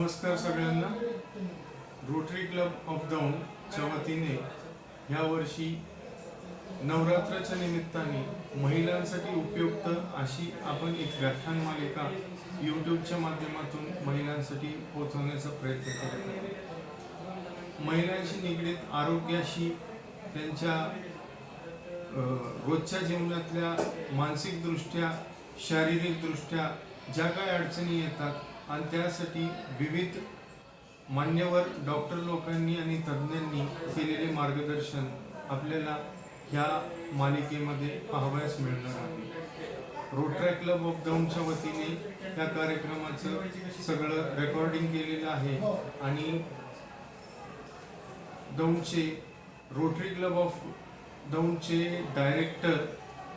नमस्कार सगळ्यांना. Rotary club of दौंडच्या वतीने ह्या वर्षी नवरात्राच्या निमित्ताने महिलांसाठी उपयुक्त अशी आपण एक व्याख्यान मालिका यूट्यूबच्या माध्यमातून महिलांसाठी पोहोचवण्याचा प्रयत्न करत आहे. महिलांशी निगडीत आरोग्याशी त्यांच्या रोजच्या जीवनातल्या मानसिकदृष्ट्या शारीरिकदृष्ट्या ज्या काही अडचणी येतात आणि त्यासाठी विविध मान्यवर डॉक्टर लोकांनी आणि तज्ज्ञांनी केलेले मार्गदर्शन आपल्याला ह्या मालिकेमध्ये पाहावयास मिळणार आहे. रोटरी क्लब ऑफ दौंडच्या वतीने त्या कार्यक्रमाचं सगळं रेकॉर्डिंग केलेलं आहे आणि दौंडचे rotary club of दौंडचे director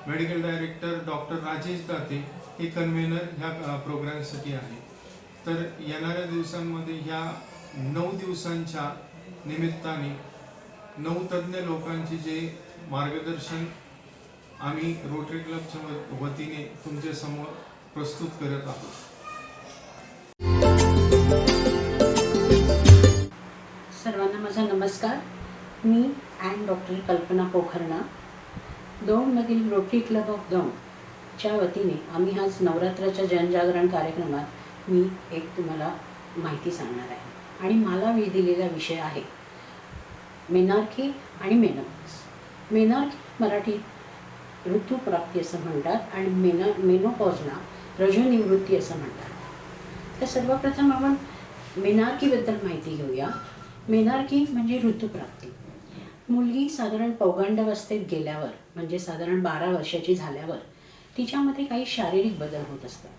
medical director doctor Rajesh Date हे कन्व्हेनर ह्या प्रोग्रामसाठी आहे तर येणाऱ्या दिवसांमध्ये ह्या नऊ दिवसांच्या निमित्ताने नऊ तज्ज्ञ लोकांचे जे मार्गदर्शन आम्ही रोटरी क्लबच्या वतीने तुमच्यासमोर प्रस्तुत करत आहोत. सर्वांना माझा नमस्कार. मी अँड डॉक्टर कल्पना पोखरणा. दौंडमधील रोटरी क्लब ऑफ दौंडच्या वतीने आम्ही आज नवरात्राच्या जनजागरण कार्यक्रमात मी एक तुम्हाला माहिती सांगणार आहे. आणि मला मी दिलेला विषय आहे मेनार्की आणि मेनोपॉज. मेनार्की मराठीत ऋतुप्राप्ती असं म्हणतात आणि मेना मेनोपॉजला रजनिवृत्ती असं म्हणतात. तर सर्वप्रथम आपण मेनार्कीबद्दल माहिती घेऊया. मेनार्की म्हणजे ऋतुप्राप्ती. मुलगी साधारण पौगंडावस्थेत गेल्यावर म्हणजे साधारण बारा वर्षाची झाल्यावर तिच्यामध्ये काही शारीरिक बदल होत असतात.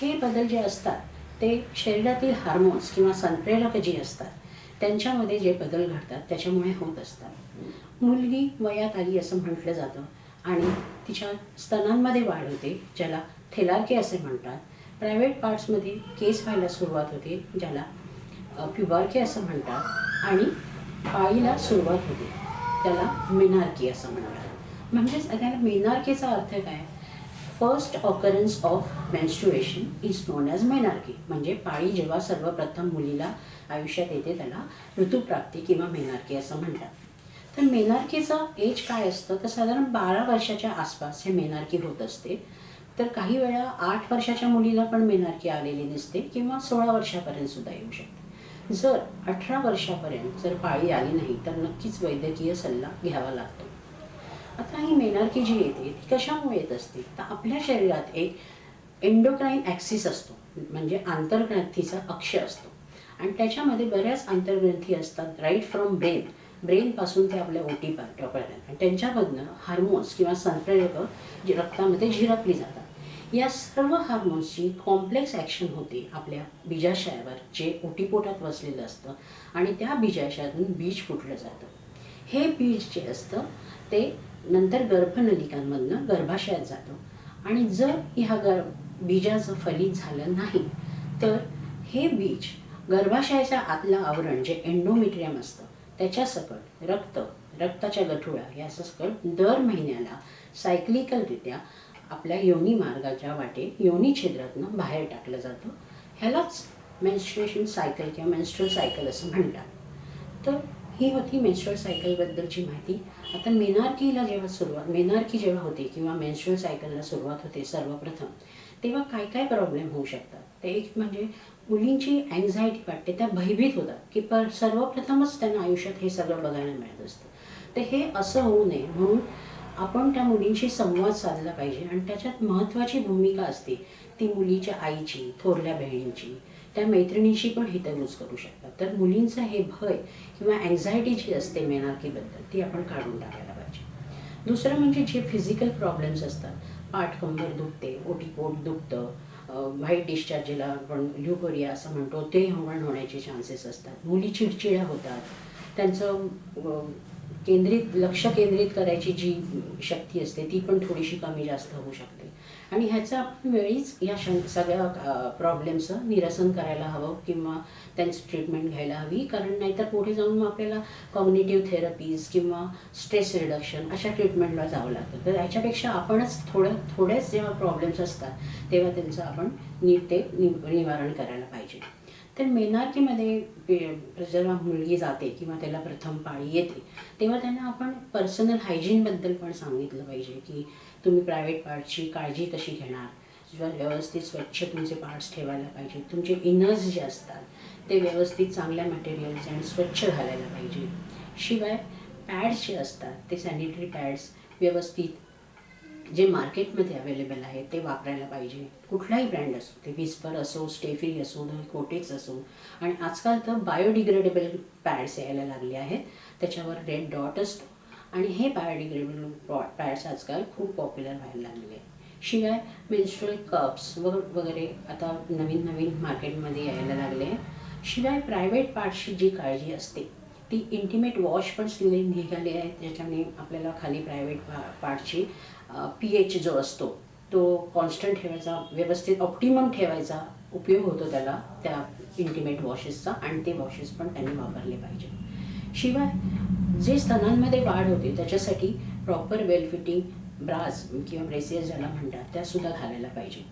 हे बदल जे असतात ते शरीरातील हार्मोन्स किंवा संप्रेरक जे असतात त्यांच्यामध्ये जे बदल घडतात त्याच्यामुळे होत असतात. मुलगी वयात आली असं म्हटलं जातं आणि तिच्या स्तनांमध्ये वाढ होते ज्याला थेलाके असे म्हणतात. प्रायव्हेट पार्ट्समध्ये केस व्हायला सुरुवात होते ज्याला प्युबारके असं म्हणतात आणि पाळीला सुरुवात होते त्याला मेनार्की असं म्हणतात. म्हणजेच त्याला मेनार्केचा अर्थ काय? First occurrence of menstruation is known as menarche म्हणजे पाळी जेव्हा सर्वप्रथम मुलीला आयुष्यात येते त्याला ऋतुप्राप्ती किंवा मेनार्की असं म्हणतात. तर मेनार्कीचा एज काय असतं? तर साधारण बारा वर्षाच्या आसपास हे मेनार्की होत असते. तर काही वेळा आठ वर्षाच्या मुलीला पण मेनार्की आलेली दिसते किंवा सोळा वर्षापर्यंत सुद्धा येऊ शकते. जर अठरा वर्षापर्यंत जर पाळी आली नाही तर नक्कीच वैद्यकीय सल्ला घ्यावा लागतो. आता ही मेनार्की जी येते ती कशामुळे येत असते? तर आपल्या शरीरात एक एंडोक्राईन ॲक्सिस असतो. म्हणजे आंतरग्रंथीचा अक्ष असतो. आणि त्याच्यामध्ये बऱ्याच आंतरग्रंथी असतात राईट फ्रॉम ब्रेन ब्रेनपासून ते आपल्या ओटीपर्यंत आणि त्यांच्यामधनं हार्मोन्स किंवा संप्रेरक जी रक्तामध्ये झिरपली जातात. या सर्व हार्मोन्सची कॉम्प्लेक्स ॲक्शन होते आपल्या बीजाशयावर जे ओटीपोटात वसलेलं असतं. आणि त्या बीजाशयातून बीज फुटलं जातं. हे बीज जे असतं ते नंतर गर्भनलिकांमधनं गर्भाशयात जातं. आणि जर ह्या गर बीजाचं फलित झालं नाही तर हे बीज गर्भाशयाच्या आतलं आवरण जे एंडोमेट्रियम असतं त्याच्यासकट रक्त रक्ताच्या गठुळा या सकट दर महिन्याला सायक्लिकलरित्या आपल्या योनी मार्गाच्या वाटे योनी छिद्रातनं बाहेर टाकलं जातं. ह्यालाच मेन्स्ट्रुएशन सायकल किंवा मेन्स्ट्रल सायकल असं म्हणतात. तर ही होती मेन्स्ट्रल सायकलबद्दलची माहिती. आता मेनार्कीला जेव्हा सुरुवात मेनार्की जेव्हा होते किंवा मेन्स्ट्रल सायकलला सुरुवात होते सर्वप्रथम तेव्हा काय काय प्रॉब्लेम होऊ शकतात? ते एक म्हणजे मुलींची अँझायटी वाटते त्या भयभीत होतात की पर सर्वप्रथमच त्यांना आयुष्यात हे सगळं बघायला मिळत असतं. तर हे असं होऊ नये म्हणून आपण त्या मुलींशी संवाद साधला पाहिजे आणि त्याच्यात महत्त्वाची भूमिका असते ती मुलीच्या आईची थोरल्या बहिणींची. त्या मैत्रिणीशी पण हितगुज करू शकतात. तर मुलींचं हे भय किंवा अँझायटी जी असते मेनार्कीबद्दल ती आपण काढून टाकायला पाहिजे. दुसरं म्हणजे जे फिजिकल प्रॉब्लेम्स असतात पाठ कंबर दुखते ओटीपोट दुखतं व्हाईट डिस्चार्जेला आपण ल्युकोरिया असं म्हणतो ते हवण होण्याचे चान्सेस असतात. मुली चिडचिड्या होतात. त्यांचं केंद्रित लक्ष केंद्रित करायची जी शक्ती असते ती पण थोडीशी कमी जास्त होऊ शकते. आणि ह्याचं आपण वेळीच या शं सगळ्या प्रॉब्लेमचं निरसन करायला हवं किंवा त्यांची ट्रीटमेंट घ्यायला हवी. कारण नाहीतर पुढे जाऊन मग आपल्याला कॉग्नेटिव्ह थेरपीज किंवा स्ट्रेस रिडक्शन अशा ट्रीटमेंटला जावं लागतं. तर याच्यापेक्षा आपणच थोडं थोडेच जेव्हा प्रॉब्लेम्स असतात तेव्हा त्यांचं आपण नीट ते नि निवारण करायला पाहिजे. तर मेनार्कीमध्ये जेव्हा मुलगी जाते किंवा त्याला प्रथम पाळी येते तेव्हा त्यांना आपण पर्सनल हायजीनबद्दल पण सांगितलं पाहिजे की तुम्ही प्रायव्हेट पार्टची काळजी कशी घेणार? किंवा व्यवस्थित स्वच्छ तुमचे पार्ट्स ठेवायला पाहिजे तुमचे इनर्स जे असतात ते व्यवस्थित चांगल्या मटेरियल्स आणि स्वच्छ घालायला पाहिजे. शिवाय पॅड्स जे असतात ते सॅनिटरी पॅड्स व्यवस्थित जे मार्केटमध्ये अवेलेबल आहे ते वापरायला पाहिजे. कुठलाही ब्रँड असो ते विस्पर असो स्टेफी असो कोटेक्स असो. आणि आजकाल तर बायोडिग्रेडेबल पॅड्स यायला लागले आहेत. त्याच्यावर रेड डॉट असतो. आणि हे बायोडिग्रेडेबल पॅड्स आजकाल खूप पॉप्युलर व्हायला लागले आहेत. शिवाय मेन्स्ट्रल कप्स व वगैरे आता नवीन नवीन मार्केटमध्ये यायला लागले आहे शिवाय प्रायव्हेट पार्टची जी काळजी असते ती इंटिमेट वॉश पण निघाली आहे. ज्याच्याने आपल्याला खाली प्रायव्हेट पा पार्टची पी एच जो असतो तो कॉन्स्टंट ठेवायचा व्यवस्थित ऑप्टिमम ठेवायचा उपयोग होतो त्याला त्या इंटिमेट वॉशेसचा आणि ते वॉशेस पण त्यांनी वापरले पाहिजे. शिवाय जे स्तनांमध्ये वाढ होते त्याच्यासाठी प्रॉपर वेल फिटिंग ब्रास किंवा ब्रेसियस ज्याला म्हणतात त्यासुद्धा घालायला पाहिजे.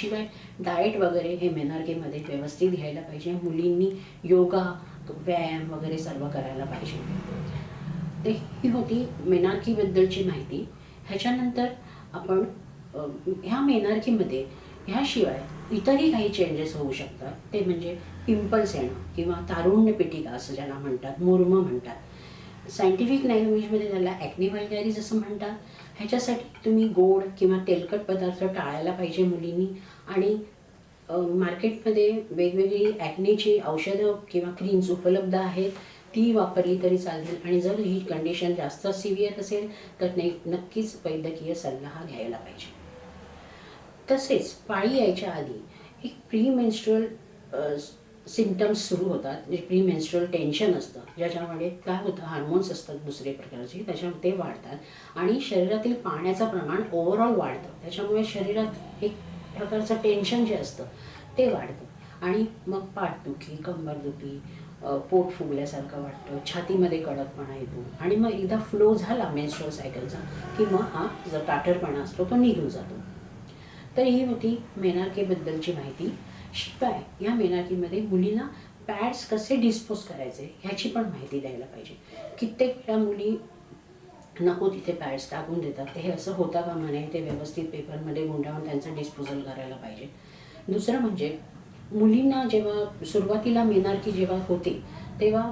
शिवाय डाएट वगैरे हे मेनार्केमध्ये व्यवस्थित घ्यायला पाहिजे. मुलींनी योगा व्यायाम वगैरे सर्व करायला पाहिजे. ते ही होती मेनार्कीबद्दलची माहिती. ह्याच्यानंतर आपण ह्या मेनार्कीमध्ये ह्याशिवाय इतरही काही चेंजेस होऊ शकतात. ते म्हणजे पिंपल्स येणं किंवा तारुण्य पिटिका असं ज्याला म्हणतात मुर्म म्हणतात. सायंटिफिक लँग्वेजमध्ये त्याला ॲक्ने वल्गॅरिज असं म्हणतात. ह्याच्यासाठी तुम्ही गोड किंवा तेलकट पदार्थ टाळायला पाहिजे मुलींनी. आणि मार्केटमध्ये वेगवेगळी ॲक्नेची औषधं किंवा क्रीम्स उपलब्ध आहेत. ती वापरली तरी चालेल आणि जर ही कंडिशन जास्त सिव्हिअर असेल तर ने नक्कीच वैद्यकीय सल्ला हा घ्यायला पाहिजे. तसेच पाळी यायच्या आधी एक प्री मेन्स्ट्रुअल सिमटम्स सुरू होतात. जे प्री मेन्स्ट्रुअल टेन्शन असतं ज्याच्यामध्ये काय होतं हार्मोन्स असतात दुसरे प्रकारचे त्याच्यामुळे ते वाढतात. आणि शरीरातील पाण्याचं प्रमाण ओव्हरऑल वाढतं. त्याच्यामुळे शरीरात एक प्रकारचं टेन्शन जे असतं ते वाढतं. आणि मग पाठदुखी कंबरदुखी पोट फुगल्यासारखं वाटतं छातीमध्ये कडकपणा येतो. आणि मग एकदा फ्लो झाला मेन्स्ट्रल सायकलचा की मग हा जो टाटरपणा असतो तो निघून जातो. तर ही होती मेनार्केबद्दलची माहिती. शिवाय या मेनार्कीमध्ये मुलींना पॅड्स कसे डिस्पोज करायचे ह्याची पण माहिती द्यायला पाहिजे. कित्येक वेळा मुली नको तिथे पॅड्स टाकून देतात. ते हे असं होता कामा नये ते व्यवस्थित पेपरमध्ये गुंडाळून त्यांचं डिस्पोजल करायला पाहिजे. दुसरं म्हणजे मुलींना जेव्हा सुरुवातीला मेनार्की जेव्हा होते तेव्हा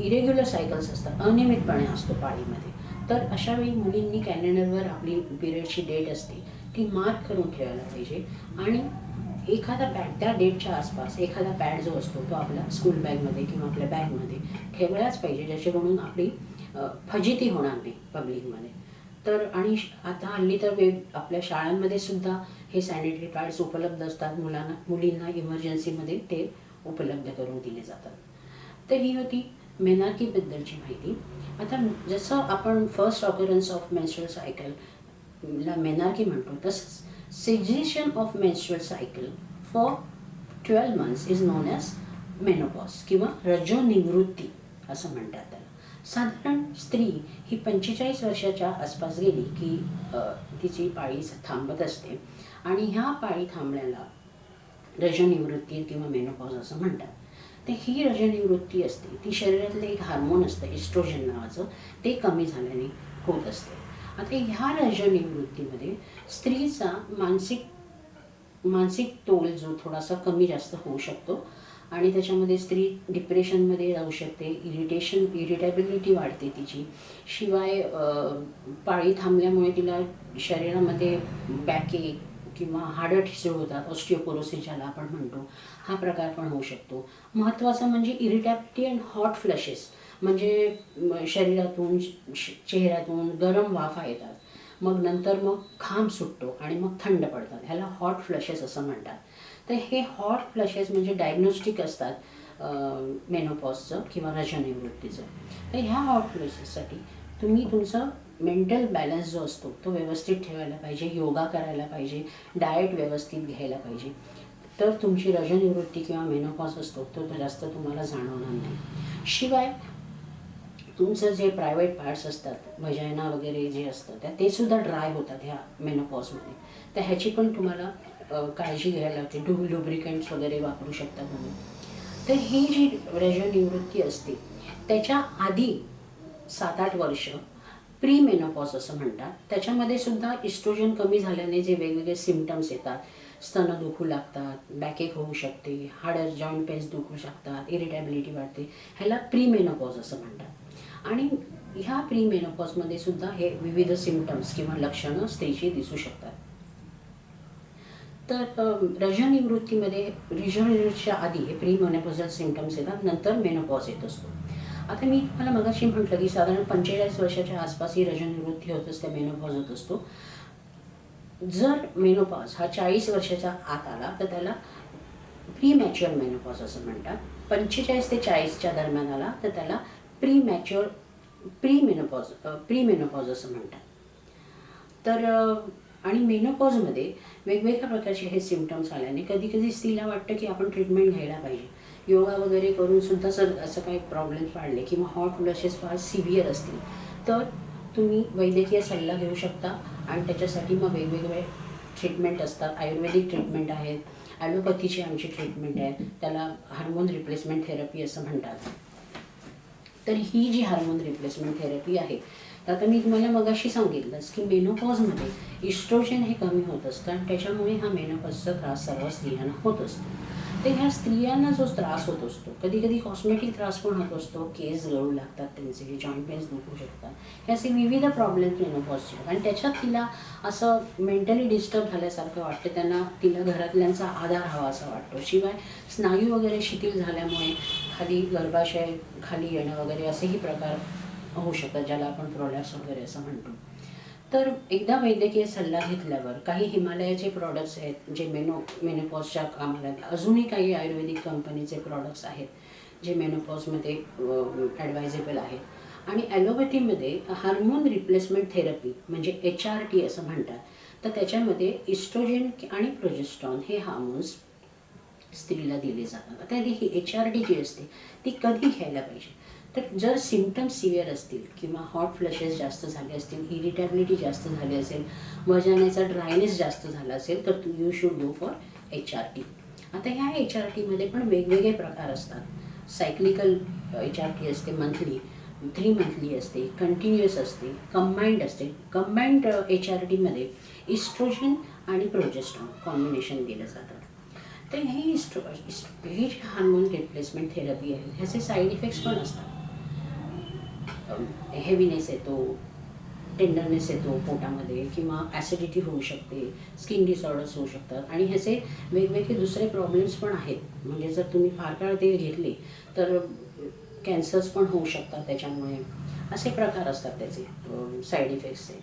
इरेग्युलर सायकल्स असतात अनियमितपणे असतो पाळीमध्ये. तर अशा वेळी मुलींनी कॅलेंडरवर आपली पिरियडची डेट असते ती मार्क करून ठेवायला पाहिजे. आणि एखादा पॅड त्या डेटच्या आसपास एखादा पॅड जो असतो तो आपल्या स्कूल बॅगमध्ये किंवा आपल्या बॅगमध्ये ठेवलाच पाहिजे ज्याच्याकडून आपली फजिती होणार नाही पब्लिकमध्ये. तर आणि आता हल्ली तर वे आपल्या शाळांमध्ये सुद्धा हे सॅनिटरी पॅड्स उपलब्ध असतात. मुलांना मुलींना इमर्जन्सीमध्ये ते उपलब्ध करून दिले जातात. तर ही होती मेनार्कीबद्दलची माहिती. आता जसं आपण first occurrence of menstrual cycle ला मेनार्की म्हणतो तसंच सिग्नेशन of menstrual cycle for twelve months is known as menopause किंवा रजोनिवृत्ती असं म्हणतात त्याला. साधारण स्त्री ही पंचेचाळीस वर्षाच्या आसपास गेली की तिची पाळी थांबत असते. आणि ह्या पाळी थांबण्याला रजनिवृत्ती किंवा मेनोपॉज असं म्हणतात. तर ही रजनिवृत्ती असते ती शरीरातलं एक हार्मोन असतं इस्ट्रोजन नावाचं ते कमी झाल्याने होत असते. आता ह्या रजनिवृत्तीमध्ये स्त्रीचा मानसिक मानसिक तोल जो थोडासा कमी जास्त होऊ शकतो आणि त्याच्यामध्ये स्त्री डिप्रेशनमध्ये जाऊ शकते इरिटेशन इरिटेबिलिटी वाढते तिची. शिवाय पाळी थांबल्यामुळे तिला शरीरामध्ये बॅकेक किंवा हाडं ठिसूळ होतात ऑस्टिओपोरोसिस ज्याला आपण म्हणतो हा प्रकार पण होऊ शकतो. महत्त्वाचं म्हणजे इरिटॅप्टी अँड हॉट फ्लशेस म्हणजे शरीरातून श- चेहऱ्यातून गरम वाफा येतात. मग नंतर मग घाम सुटतो आणि मग थंड पडतात. ह्याला हॉट फ्लशेस असं म्हणतात. तर हे हॉट फ्लशेस म्हणजे डायग्नोस्टिक असतात मेनोपॉजचं किंवा रजनिवृत्तीचं. तर ह्या हॉट फ्लशेससाठी तुम्ही तुमचं मेंटल बॅलन्स जो असतो तो व्यवस्थित ठेवायला पाहिजे योगा करायला पाहिजे डाएट व्यवस्थित घ्यायला पाहिजे. तर तुमची रजनिवृत्ती किंवा मेनोपॉज असतो तो जास्त तुम्हाला जाणवणार नाही. शिवाय तुमचं जे प्रायव्हेट पार्ट्स असतात भजायना वगैरे जे असतं त्या ते सुद्धा ड्राय होतात ह्या मेनोपॉजमध्ये तर ह्याची पण तुम्हाला काळजी घ्यायला लागते. डु लुब्रिकेंट्स वगैरे वापरू शकता तुम्ही. तर ही जी रजनिवृत्ती असते त्याच्या आधी सात आठ वर्ष प्री मेनोपॉज असं म्हणतात. त्याच्यामध्ये सुद्धा इस्ट्रोजन कमी झाल्याने जे वेगवेगळे सिमटम्स येतात. स्तन दुखू लागतात बॅकेक होऊ शकते हाडर जॉईंट पेन्स दुखू शकतात इरिटॅबिलिटी वाढते. ह्याला प्री मेनोपॉज असं म्हणतात. आणि ह्या प्री मेनोपॉजमध्ये सुद्धा हे विविध सिमटम्स किंवा लक्षणं स्त्रीची दिसू शकतात. तर रजनिवृत्तीमध्ये रिजनिवृत्तीच्या आधी हे प्री मेनोपॉझल सिमटम्स येतात नंतर मेनोपॉज येत असतो. आता मी तुम्हाला मगाशी म्हटलं की साधारण पंचेचाळीस वर्षाच्या आसपास ही रजनिवृत्ती होत असते मेनोपॉज होत असतो. जर मेनोपॉज हा चाळीस वर्षाच्या आत आला तर त्याला प्री मॅच्युअर मेनोपॉज असं म्हणतात. पंचेचाळीस ते चाळीसच्या दरम्यान आला तर त्याला pre mature pre menopause pre menopause असं म्हणतात. तर आणि मेनोपॉजमध्ये वेगवेगळ्या प्रकारचे हे सिमटम्स आल्याने कधी कधी स्त्रीला वाटतं की आपण ट्रीटमेंट घ्यायला पाहिजे. योगा वगैरे करून सुद्धा जर असं काही प्रॉब्लेम्स वाढले किंवा हॉट फ्लशेस फार सिव्हिअर असतील. तर तुम्ही वैद्यकीय सल्ला घेऊ शकता आणि त्याच्यासाठी मग वेगवेगळे ट्रीटमेंट असतात. आयुर्वेदिक ट्रीटमेंट आहेत. ॲलोपॅथीची आमची ट्रीटमेंट आहे. त्याला हार्मोन रिप्लेसमेंट थेरपी असं म्हणतात. तर ही जी हार्मोन रिप्लेसमेंट थेरपी आहे तर आता मी तुम्हाला मगाशी सांगितलंच की मेनोपॉजमध्ये इस्ट्रोजन हे कमी होत असतं आणि त्याच्यामुळे हा मेनोपॉजचा त्रास सर्व स्त्रियांना होत असतो. तर ह्या स्त्रियांना जो त्रास होत असतो कधी कधी कॉस्मेटिक त्रास पण होत असतो केस गळू लागतात त्यांचे जॉईंट पेन्स दुखू शकतात. हे असे विविध प्रॉब्लेम्स मेनोपॉजचे आणि त्याच्यात तिला असं मेंटली डिस्टर्ब झाल्यासारखं वाटतं त्यांना तिला घरातल्यांचा आधार हवा असा वाटतो. शिवाय स्नायू वगैरे शिथिल झाल्यामुळे खाली गर्भाशय खाली येणं वगैरे असेही प्रकार होऊ शकतात ज्याला आपण प्रोलॅप्स वगैरे असं म्हणतो. तर एकदा वैद्यकीय सल्ला घेतल्यावर काही हिमालयाचे प्रॉडक्ट्स आहेत जे मेनो मेनोपॉजच्या कामाला अजूनही काही आयुर्वेदिक कंपनीचे प्रॉडक्ट्स आहेत जे मेनोपॉजमध्ये ॲडवायजेबल आहेत. आणि ॲलोपॅथीमध्ये हार्मोन रिप्लेसमेंट थेरपी म्हणजे एच आर टी असं म्हणतात. तर त्याच्यामध्ये इस्ट्रोजेन आणि प्रोजेस्ट्रॉन हे हार्मोन्स स्त्रीला दिले जातात. त्याआधी ही एच आर टी जी असते ती कधी घ्यायला पाहिजे? तर जर सिमटम्स सिव्हिअर असतील किंवा हॉट फ्लशेस जास्त झाले असतील इरिटॅबिलिटी जास्त झाली असेल वजनाचा ड्रायनेस जास्त झाला असेल तर तू you should go for H R T आता ह्या एच आर टीमध्ये पण वेगवेगळे प्रकार असतात. सायक्लिकल एच आर टी असते मंथली थ्री मंथली असते कंटिन्युअस असते कंबाईंड असते. कंबाईंड एच आर टीमध्ये इस्ट्रोजन आणि प्रोजेस्ट्रॉन कॉम्बिनेशन दिलं जातं. तर हे इस्ट्रो इस्ट हे जे हार्मोन रिप्लेसमेंट थेरपी आहे ह्याचे साईड इफेक्ट्स पण असतात. हेवीनेस येतो टेंडरनेस येतो पोटामध्ये किंवा ॲसिडिटी होऊ शकते स्किन डिसऑर्डर्स होऊ शकतात. आणि ह्याचे वेगवेगळे दुसरे प्रॉब्लेम्स पण आहेत. म्हणजे जर तुम्ही फार काळ ते घेतले तर कॅन्सर्स पण होऊ शकतात त्याच्यामुळे. असे प्रकार असतात त्याचे साईड इफेक्ट्सचे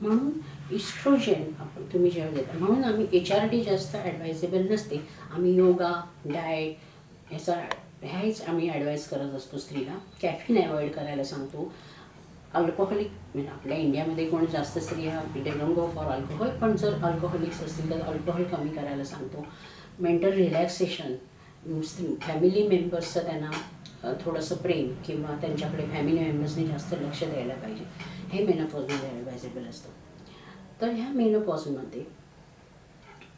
म्हणून इस्ट्रोजन आपण तुम्ही जेव्हा देता म्हणून आम्ही एच आर डी जास्त ॲडवायजेबल नसते. आम्ही योगा डाएट ह्याचा ह्याच आम्ही ॲडवाईस करत असतो स्त्रीला कॅफिन अवॉइड करायला सांगतो. अल्कोहोलिक म्हणजे आपल्या इंडियामध्ये कोण जास्त स्त्रिया डोंट गो फॉर अल्कोहोल पण जर अल्कोहोलिक्स असतील तर अल्कोहोल कमी करायला सांगतो. मेंटल रिलॅक्सेशन फॅमिली मेंबर्सचं त्यांना थोडंसं प्रेम किंवा त्यांच्याकडे फॅमिली मेंबर्सने जास्त लक्ष द्यायला पाहिजे. हे मेनोपॉजमध्ये ॲडवायजेबल असतं. तर ह्या मेनोपॉजमध्ये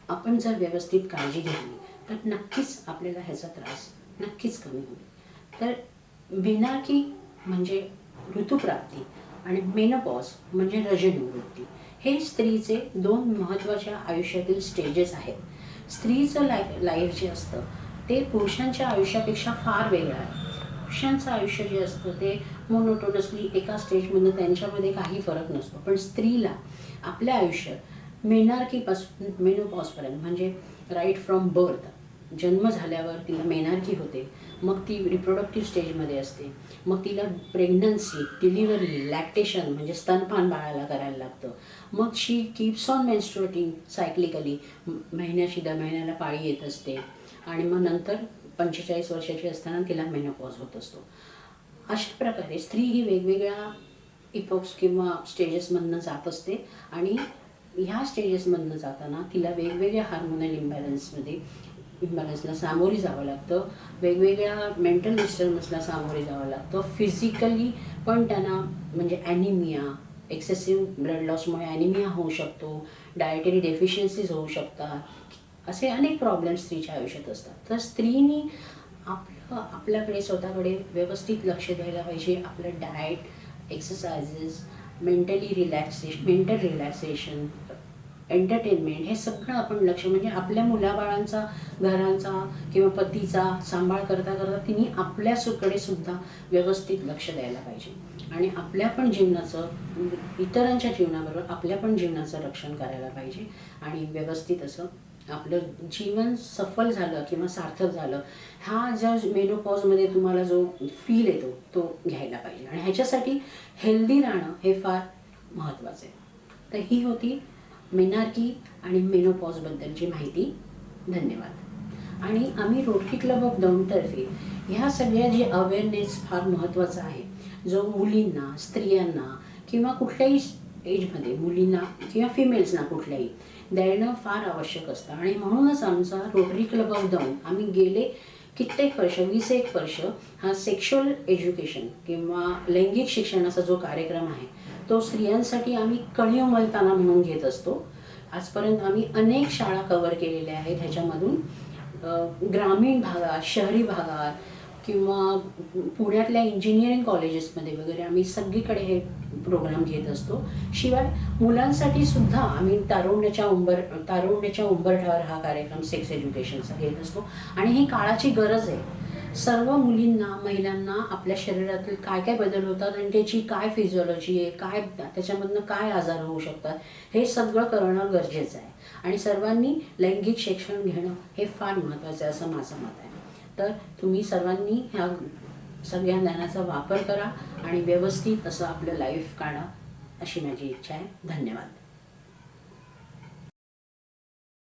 आपण जर व्यवस्थित काळजी घेतली तर नक्कीच आपल्याला ह्याचा त्रास नक्कीच कमी होईल. तर मेनार्की म्हणजे ऋतुप्राप्ती आणि मेनोपॉज म्हणजे रजनिवृत्ती. हे स्त्रीचे दोन महत्त्वाच्या आयुष्यातील स्टेजेस आहेत. स्त्रीचं लाईफ लाईफ जे असतं ते पुरुषांच्या आयुष्यापेक्षा फार वेगळं आहे. पुरुषांचं आयुष्य जे असतं ते मोनोटोनसली एका स्टेजमधनं त्यांच्यामध्ये काही फरक नसतो. पण स्त्रीला आपल्या आयुष्यात मेनार्कीपासून मेनोपॉजपर्यंत म्हणजे राईट फ्रॉम बर्थ जन्म झाल्यावर तिला मेनार्की होते. मग ती रिप्रोडक्टिव्ह स्टेजमध्ये असते. मग तिला प्रेग्नन्सी डिलिव्हरी लॅक्टेशन म्हणजे स्तनपान बाळाला करायला लागतं. मग शी कीप्स ऑन मेन्स्ट्रुएटिंग सायक्लिकली महिन्याशी दर महिन्याला पाळी येत असते. आणि मग नंतर पंचेचाळीस वर्षाची असताना तिला मेनोपॉज होत असतो. अशा प्रकारे स्त्री ही वेगवेगळ्या इपोक्स किंवा स्टेजेसमधनं जात असते. आणि ह्या स्टेजेसमधनं जाताना तिला वेगवेगळ्या हार्मोनल इम्बॅलन्समध्ये इम्बॅलन्सला सामोरी जावं लागतं. वेगवेगळ्या मेंटल डिस्टर्बन्सला सामोरे जावं लागतं. फिजिकली पण त्यांना म्हणजे ॲनिमिया एक्सेसिव्ह ब्लड लॉसमुळे ॲनिमिया होऊ शकतो. डायटरी डेफिशियन्सीज होऊ शकतात. असे अनेक प्रॉब्लेम्स स्त्रीच्या आयुष्यात असतात. तर स्त्रीनी आपलं आपल्याकडे स्वतःकडे व्यवस्थित लक्ष द्यायला पाहिजे. आपलं diet exercises mentally relaxation mental relaxation entertainment हे सगळं आपण लक्ष म्हणजे आपल्या मुलाबाळांचा घरांचा किंवा पतीचा सांभाळ करता करता तिने आपल्याकडे सुद्धा व्यवस्थित लक्ष द्यायला पाहिजे. आणि आपल्या पण जीवनाचं इतरांच्या जीवनाबरोबर आपल्या पण जीवनाचं रक्षण करायला पाहिजे. आणि व्यवस्थित असं आपलं जीवन सफल झालं किंवा सार्थक झालं हा जो मेनोपॉजमध्ये तुम्हाला जो फील येतो तो घ्यायला पाहिजे. आणि ह्याच्यासाठी हेल्दी राहणं हे फार महत्त्वाचं आहे. तर ही होती मेनार्की आणि मेनोपॉजबद्दलची माहिती. धन्यवाद. आणि आम्ही रोटरी क्लब ऑफ दौंडतर्फे ह्या सगळ्या जे अवेअरनेस फार महत्त्वाचा आहे. जो मुलींना स्त्रियांना किंवा कुठल्याही एजमध्ये मुलींना किंवा फिमेल्सना कुठल्याही देणं फार आवश्यक असतं. आणि म्हणूनच आमचा रोटरी क्लब ऑफ दौंड आम्ही गेले कित्येक वर्ष वीस एक वर्ष हा सेक्शुअल एज्युकेशन किंवा लैंगिक शिक्षणाचा जो कार्यक्रम आहे तो स्त्रियांसाठी आम्ही कणी उमलताना म्हणून घेत असतो. आजपर्यंत आम्ही अनेक शाळा कव्हर केलेल्या आहेत. ह्याच्यामधून ग्रामीण भागात शहरी भागात किंवा पुण्यातल्या इंजिनिअरिंग कॉलेजेसमध्ये वगैरे आम्ही सगळीकडे हे प्रोग्राम घेत असतो. शिवाय मुलांसाठी सुद्धा आम्ही तारुण्याच्या उंबर तारुण्याच्या उंबरठ्यावर हा कार्यक्रम सेक्स एज्युकेशनचा घेत असतो. आणि ही काळाची गरज आहे. सर्व मुलींना महिलांना आपल्या शरीरातील काय काय बदल होतात आणि त्याची काय फिजिओलॉजी आहे काय त्याच्यामधनं काय आजार होऊ शकतात हे सगळं करणं गरजेचं आहे. आणि सर्वांनी लैंगिक शिक्षण घेणं हे फार महत्त्वाचं आहे असं माझं मत आहे. तर तुम्ही सर्वांनी ह्या सगळ्या ज्ञानाचा वापर करा आणि व्यवस्थित असं आपलं लाईफ काढा अशी माझी इच्छा आहे. धन्यवाद.